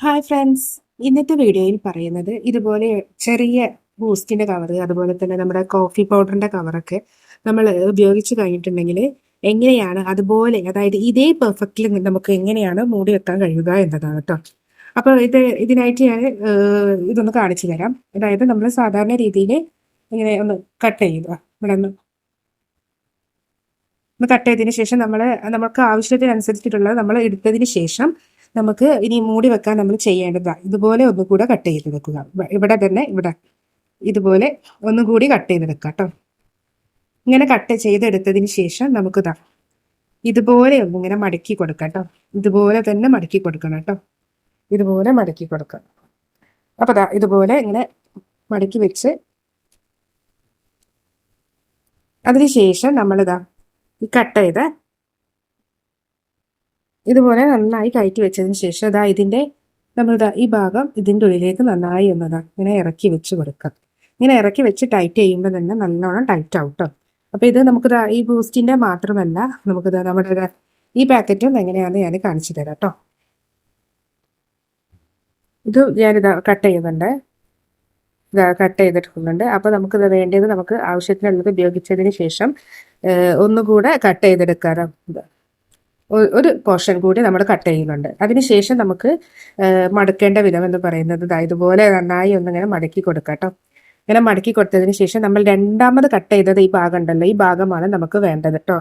Hi friends ഇന്നത്തെ വീഡിയോയിൽ പറയുന്നത് ഇതുപോലെ ചെറിയ ബൂസ്റ്റിന്റെ കവർ അതുപോലെ തന്നെ നമ്മുടെ കോഫി പൗഡറിന്റെ കവറൊക്കെ നമ്മൾ ഉപയോഗിച്ച് കഴിഞ്ഞിട്ടുണ്ടെങ്കിൽ എങ്ങനെയാണ് അതുപോലെ അതായത് ഇതേ പെർഫെക്റ്റിൽ നമുക്ക് എങ്ങനെയാണ് മൂടി വെക്കാൻ കഴിയുക എന്നതാണ് കേട്ടോ അപ്പോൾ ഇത് ഇതിനായിട്ട് ഞാൻ ഇതൊന്ന് കാണിച്ചു തരാം. അതായത് നമ്മൾ സാധാരണ രീതിയിൽ ഇങ്ങനെ ഒന്ന് കട്ട് ചെയ്യുക. ഇവിടെ ഒന്ന് ഒന്ന് കട്ട് ചെയ്തതിന് ശേഷം നമ്മൾ നമുക്ക് ആവശ്യത്തിനനുസരിച്ചിട്ടുള്ളത് നമ്മൾ എടുത്തതിന് ശേഷം നമുക്ക് ഇനി മൂടി വെക്കാൻ നമ്മൾ ചെയ്യേണ്ടതാണ് ഇതുപോലെ ഒന്നും കൂടെ കട്ട് ചെയ്ത് വെക്കുക. ഇവിടെ തന്നെ ഇവിടെ. ഇതുപോലെ ഒന്നും കൂടി കട്ട് ചെയ്ത് വെക്കാം കേട്ടോ ഇങ്ങനെ കട്ട് ചെയ്തെടുത്തതിന് ശേഷം നമുക്ക് ഇതാ ഇതുപോലെ ഒന്ന് ഇങ്ങനെ മടക്കി കൊടുക്കാം കേട്ടോ ഇതുപോലെ തന്നെ മടക്കി കൊടുക്കണം കേട്ടോ ഇതുപോലെ മടക്കി കൊടുക്കാം. അപ്പൊ ദാ ഇതുപോലെ ഇങ്ങനെ മടക്കി വെച്ച് അതിനുശേഷം നമ്മളിതാ ഈ കട്ട് ചെയ്ത ഇതുപോലെ നന്നായി കയറ്റി വെച്ചതിന് ശേഷം അതാ ഇതിന്റെ നമ്മളിതാ ഈ ഭാഗം ഇതിന്റെ ഉള്ളിലേക്ക് നന്നായി എന്നതാ ഇങ്ങനെ ഇറക്കി വെച്ച് കൊടുക്കാം. ഇങ്ങനെ ഇറക്കി വെച്ച് ടൈറ്റ് ചെയ്യുമ്പോൾ തന്നെ നല്ലോണം ടൈറ്റ് ആവും കേട്ടോ അപ്പൊ ഇത് നമുക്കിതാ ഈ ബൂസ്റ്റിന്റെ മാത്രമല്ല നമുക്കിതാ നമ്മുടെ ഈ പാക്കറ്റും എങ്ങനെയാണെന്ന് ഞാൻ കാണിച്ചു തരാം കേട്ടോ ഇത് ഞാനിതാ കട്ട് ചെയ്യുന്നുണ്ട്. ഇതാ കട്ട് ചെയ്തിട്ടുണ്ട്. അപ്പൊ നമുക്കിത് വേണ്ടത് നമുക്ക് ആവശ്യത്തിനുള്ളത് ഉപയോഗിച്ചതിന് ശേഷം ഒന്നുകൂടെ കട്ട് ചെയ്തെടുക്കാറുണ്ട് ഒരു പോർഷൻ കൂടി നമ്മൾ കട്ട് ചെയ്യുന്നുണ്ട്. അതിനുശേഷം നമുക്ക് മടക്കേണ്ട വിധം എന്ന് പറയുന്നത് ഇതുപോലെ നന്നായി ഒന്നിങ്ങനെ മടക്കി കൊടുക്കാം കേട്ടോ ഇങ്ങനെ മടക്കി കൊടുത്തതിന് ശേഷം നമ്മൾ രണ്ടാമത് കട്ട് ചെയ്തത് ഈ ഭാഗം ഉണ്ടല്ലോ ഈ ഭാഗമാണ് നമുക്ക് വേണ്ടത് കേട്ടോ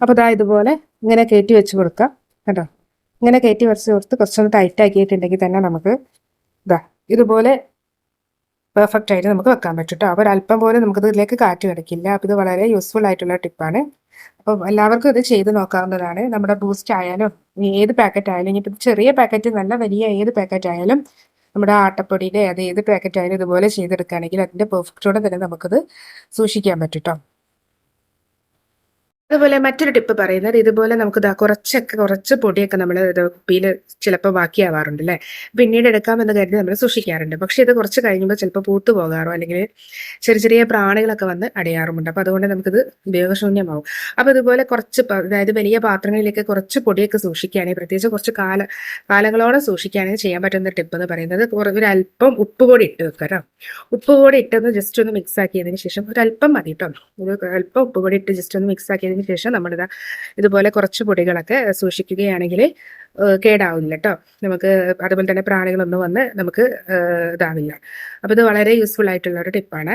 അപ്പോൾ ദാ ഇതുപോലെ ഇങ്ങനെ കയറ്റി വെച്ച് കൊടുക്കാം കേട്ടോ. ഇങ്ങനെ കയറ്റി വെച്ച് കൊടുത്ത് കുറച്ചൊന്ന് ടൈറ്റ് ആക്കിയിട്ടുണ്ടെങ്കിൽ തന്നെ നമുക്ക് ഇതാ ഇതുപോലെ പെർഫെക്റ്റ് ആയിട്ട് നമുക്ക് വെക്കാൻ പറ്റും കേട്ടോ അപ്പോൾ ഒരല്പം പോലെ നമുക്ക് ഇതിലേക്ക് കാറ്റ് കിടക്കില്ല. അപ്പോൾ ഇത് വളരെ യൂസ്ഫുൾ ആയിട്ടുള്ള ടിപ്പാണ് അപ്പം എല്ലാവർക്കും ഇത് ചെയ്ത് നോക്കാവുന്നതാണ്. നമ്മുടെ ബൂസ്റ്റ് ആയാലും ഏത് പാക്കറ്റ് ആയാലും ഇനിയിപ്പോൾ ചെറിയ പാക്കറ്റ് നല്ല വലിയ ഏത് പാക്കറ്റ് ആയാലും നമ്മുടെ ആട്ടപ്പൊടിയുടെ അത് ഏത് പാക്കറ്റ് ആയാലും ഇതുപോലെ ചെയ്തെടുക്കുകയാണെങ്കിൽ അതിന്റെ പെർഫെക്റ്റോടെ തന്നെ നമുക്കത് സൂക്ഷിക്കാൻ പറ്റും കേട്ടോ അതുപോലെ മറ്റൊരു ടിപ്പ് പറയുന്നത് ഇതുപോലെ നമുക്ക് ദാ കുറച്ചൊക്കെ കുറച്ച് പൊടിയൊക്കെ നമ്മൾ കുപ്പിയിൽ ചിലപ്പോൾ ബാക്കിയാവാറുണ്ട് അല്ലേ പിന്നീട് എടുക്കാമെന്ന് കരുതി നമ്മൾ സൂക്ഷിക്കാറുണ്ട്. പക്ഷെ ഇത് കുറച്ച് കഴിയുമ്പോൾ ചിലപ്പോൾ പൂത്തു പോകാറോ അല്ലെങ്കിൽ ചെറിയ ചെറിയ പ്രാണികളൊക്കെ വന്ന് അടയാറുമുണ്ട്. അപ്പോൾ അതുകൊണ്ട് നമുക്കിത് ഉപയോഗശൂന്യമാവും. അപ്പോൾ ഇതുപോലെ കുറച്ച് അതായത് വലിയ പാത്രങ്ങളിലേക്ക് കുറച്ച് പൊടിയൊക്കെ സൂക്ഷിക്കുകയാണെങ്കിൽ പ്രത്യേകിച്ച് കുറച്ച് കാല കാലങ്ങളോടെ സൂക്ഷിക്കുകയാണെങ്കിൽ ചെയ്യാൻ പറ്റുന്ന ടിപ്പ് എന്ന് പറയുന്നത് ഒരു അല്പം ഉപ്പ് കൂടി ഇട്ട് വെക്കുക കേട്ടോ ഉപ്പ് കൂടി ഇട്ടൊന്ന് ജസ്റ്റ് ഒന്ന് മിക്സ് ആക്കിയതിന് ശേഷം ഒരു അല്പം മതി കേട്ടോ ഒരു അല്പം ഉപ്പ് കൂടി ഇട്ട് ജസ്റ്റ് ഒന്ന് മിക്സ് ആക്കിയതിന് ശേഷം നമ്മളിതാ ഇതുപോലെ കുറച്ച് പൊടികളൊക്കെ സൂക്ഷിക്കുകയാണെങ്കിൽ കേടാവില്ല കേട്ടോ നമുക്ക് അതുപോലെ തന്നെ പ്രാണികളൊന്നും വന്ന് നമുക്ക് ഇതാവില്ല. അപ്പോൾ ഇത് വളരെ യൂസ്ഫുൾ ആയിട്ടുള്ള ഒരു ടിപ്പാണ്